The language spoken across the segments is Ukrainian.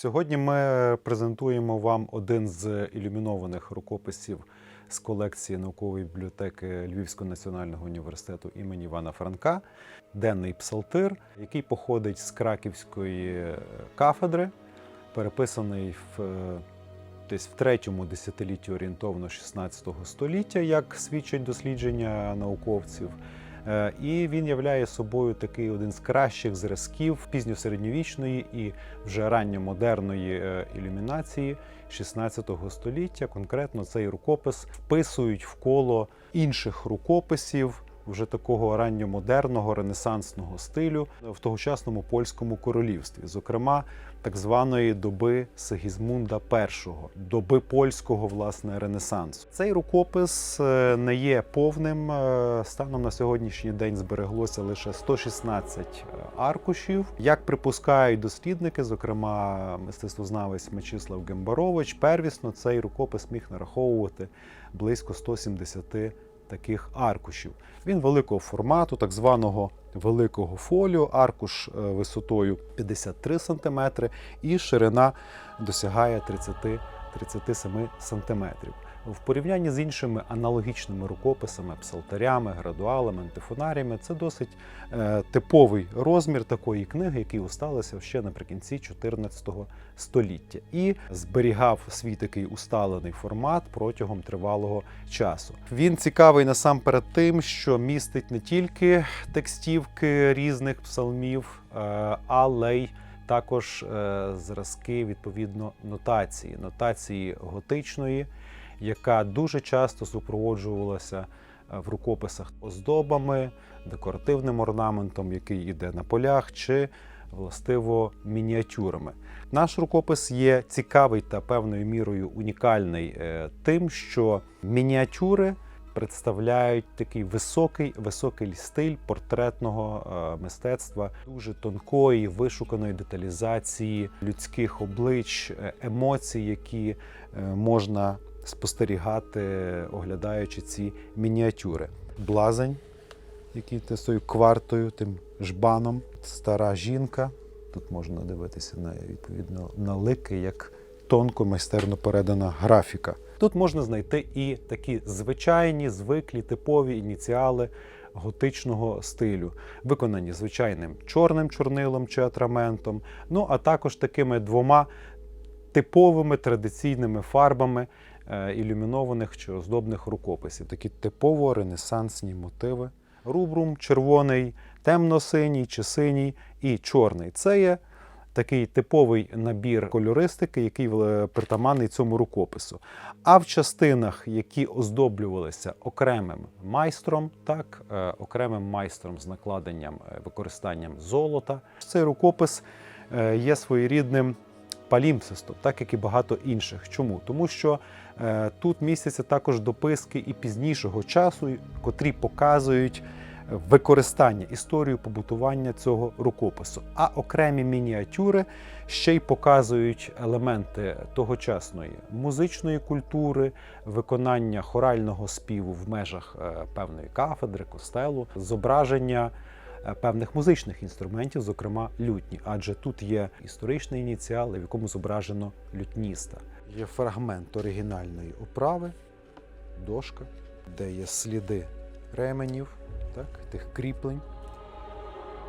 Сьогодні ми презентуємо вам один з ілюмінованих рукописів з колекції наукової бібліотеки Львівського національного університету імені Івана Франка, денний псалтир, який походить з краківської кафедри, переписаний в е, десь в третьому десятилітті орієнтовно 16 століття, як свідчать дослідження науковців. Е, І він являє собою такий один з кращих зразків пізньосередньовічної і вже ранньомодерної е, ілюмінації 16 століття. Конкретно цей рукопис вписують в коло інших рукописів. Вже такого ранньомодерного ренесансного стилю в тогочасному польському королівстві, зокрема так званої доби Сигізмунда І, доби польського власне ренесансу. Цей рукопис е, не є повним. е, Станом на сьогоднішній день збереглося лише 116 аркушів. Як припускають дослідники, зокрема мистецтвознавець Мечислав Гембарович, первісно цей рукопис міг нараховувати близько 170 таких аркушів. Він великого формату, так званого великого фоліо, аркуш е, висотою 53 см і ширина досягає 30-37 см. В порівнянні з іншими аналогічними рукописами, псалтарями, градуалами, антифонаріями, це досить е, типовий розмір такої книги, який усталився ще наприкінці 14 століття, і зберігав свій такий усталений формат протягом тривалого часу. Він цікавий насамперед тим, що містить не тільки текстівки різних псалмів, е, але й також е, зразки відповідно нотації, нотації готичної, яка дуже часто супроводжувалася е, в рукописах оздобами, декоративним орнаментом, який йде на полях, чи властиво мініатюрами. Наш рукопис є цікавий та певною мірою унікальний е, тим, що мініатюри представляють такий високий, високий стиль портретного е, мистецтва, дуже тонкої, вишуканої деталізації людських облич, емоцій, які можна спостерігати, оглядаючи ці мініатюри. Блазень, який те свою квартою, тим жбаном, стара жінка. Тут можна дивитися на відповідно на лики, як тонко майстерно передана графіка. Тут можна знайти і такі звичайні, звиклі, типові ініціали готичного стилю, виконані звичайним чорним чорнилом чи атраментом, ну а також такими двома типовими традиційними фарбами ілюмінованих чи оздобних рукописів. Такі типово ренесансні мотиви. Рубрум червоний, темно-синій чи синій і чорний. Це є такий типовий набір кольористики, який е, притаманний цьому рукопису. А в частинах, які оздоблювалися окремим майстром, так, е, окремим майстром з накладенням е, використанням золота, цей рукопис е, є своєрідним палімпсистом, так як і багато інших. Чому? Тому що е, тут містяться також дописки і пізнішого часу, котрі показують використання історію побутування цього рукопису. А окремі мініатюри ще й показують елементи тогочасної музичної культури, виконання хорального співу в межах е, певної кафедри, костелу, зображення е, певних музичних інструментів, зокрема лютні, адже тут є історичний ініціал, в якому зображено лютніста. Є фрагмент оригінальної оправи, дошка, де є сліди ременів, так, тих кріплень.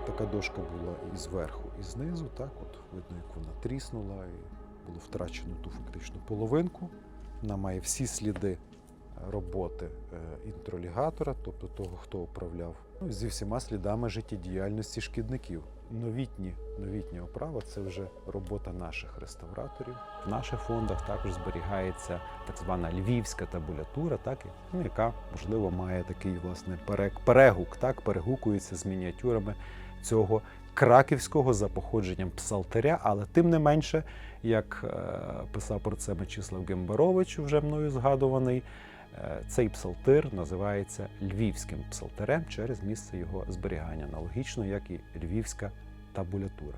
Така дошка була і зверху, і знизу. Так, от видно, як вона тріснула, і було втрачено ту фактично половинку. Вона має всі сліди роботи е, інтролігатора, тобто того, хто управляв, ну, зі всіма слідами життєдіяльності шкідників. Новітні, новітня оправа це вже робота наших реставраторів. В наших фондах також зберігається так звана львівська табулятура, так, ну, яка, можливо, має такий власне пере- перегук, так, перегукується з мініатюрами цього краківського за походженням псалтаря, але тим не менше, як е, писав про це Мечислав Гембарович, вже мною згадуваний, цей псалтир називається львівським псалтирем через місце його зберігання, аналогічно як і львівська табулятура.